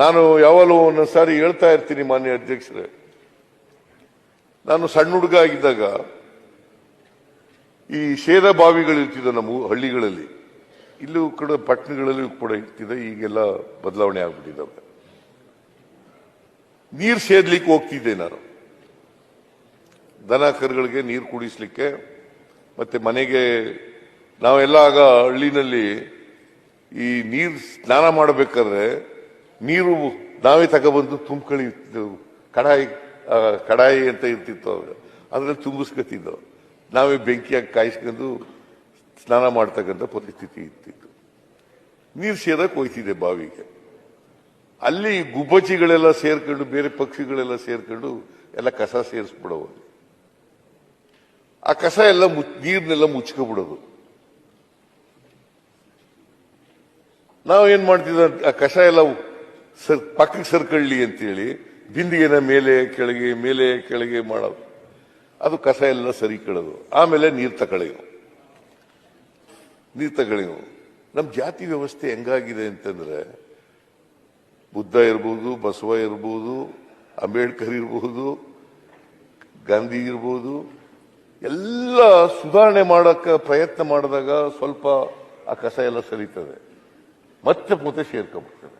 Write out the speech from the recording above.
ನಾನು ಯಾವಾಗಲೂ ಒಂದೊಂದು ಸಾರಿ ಹೇಳ್ತಾ ಇರ್ತೀನಿ ಮಾನ್ಯ ಅಧ್ಯಕ್ಷರೇ. ನಾನು ಸಣ್ಣ ಹುಡುಗ ಆಗಿದ್ದಾಗ ಈ ಶೇದ ಬಾವಿಗಳಿರ್ತಿದ್ದ ನಮ್ಮ ಹಳ್ಳಿಗಳಲ್ಲಿ. ಇಲ್ಲೂ ಕೂಡ ಪಟ್ಟಣಗಳಲ್ಲಿ ಕೂಡ ಇರ್ತಿದೆ, ಈಗೆಲ್ಲ ಬದಲಾವಣೆ ಆಗ್ಬಿಟ್ಟಿದ್ದಾವೆ. ನೀರು ಸೇದ್ಲಿಕ್ಕೆ ಹೋಗ್ತಿದ್ದೆ ನಾನು. ದನ ಕರುಗಳಿಗೆ ನೀರು ಕುಡಿಸ್ಲಿಕ್ಕೆ, ಮತ್ತೆ ಮನೆಗೆ ನಾವೆಲ್ಲ ಆಗ ಹಳ್ಳಿನಲ್ಲಿ ಈ ನೀರು ಸ್ನಾನ ಮಾಡಬೇಕಾದ್ರೆ ನೀರು ನಾವೇ ತಗೊಬಂದು ತುಂಬ್ಕೊಳ್ಳಿ ಕಡಾಯಿ ಕಡಾಯಿ ಅಂತ ಇರ್ತಿತ್ತು ಅವಾಗ ಅದ್ರಲ್ಲಿ ತುಂಬಿಸ್ಕೊತಿದ್ದವು ನಾವೇ ಬೆಂಕಿಯಾಗಿ ಕಾಯಿಸ್ಕೊಂಡು ಸ್ನಾನ ಮಾಡ್ತಕ್ಕಂಥ ಪರಿಸ್ಥಿತಿ ಇರ್ತಿತ್ತು. ನೀರು ಸೇರಕ್ಕೆ ಹೋಯ್ತಿದೆ ಬಾವಿಗೆ. ಅಲ್ಲಿ ಗುಬ್ಬಚ್ಚಿಗಳೆಲ್ಲ ಸೇರ್ಕೊಂಡು, ಬೇರೆ ಪಕ್ಷಿಗಳೆಲ್ಲ ಸೇರ್ಕೊಂಡು ಎಲ್ಲ ಕಸ ಸೇರಿಸ್ಬಿಡೋವು ಆ ಕಸ ಎಲ್ಲ ಮುಚ್ ನೀರ್ನೆಲ್ಲ ಮುಚ್ಕೊಬಿಡೋದು ನಾವೇನ್ ಮಾಡ್ತಿದ್ದ, ಆ ಕಸ ಎಲ್ಲ ಸರ್ ಪಕ್ಕಕ್ಕೆ ಸರ್ಕಳ್ಳಿ ಅಂತೇಳಿ, ಬಿಂದಿಗೆನ ಮೇಲೆ ಕೆಳಗೆ ಮೇಲೆ ಕೆಳಗೆ ಮಾಡೋದು. ಅದು ಕಸ ಎಲ್ಲ ಸರಿ ಕಳೋದು, ಆಮೇಲೆ ನೀರು ತಗೊಳ್ಳಿವು ನೀರು ತಗೊಳ್ಳಿವು ನಮ್ಮ ಜಾತಿ ವ್ಯವಸ್ಥೆ ಹೆಂಗಾಗಿದೆ ಅಂತಂದ್ರೆ, ಬುದ್ಧ ಇರ್ಬೋದು, ಬಸವ ಇರ್ಬೋದು, ಅಂಬೇಡ್ಕರ್ ಇರಬಹುದು ಗಾಂಧಿ ಇರ್ಬೋದು, ಎಲ್ಲ ಸುಧಾರಣೆ ಮಾಡೋಕ್ಕೆ ಪ್ರಯತ್ನ ಮಾಡಿದಾಗ ಸ್ವಲ್ಪ ಆ ಕಸ ಎಲ್ಲ ಸರಿತದೆ. ಮತ್ತೆ ಮತ್ತೆ ಸೇರ್ಕೊಂಡ್ಬಿಡ್ತದೆ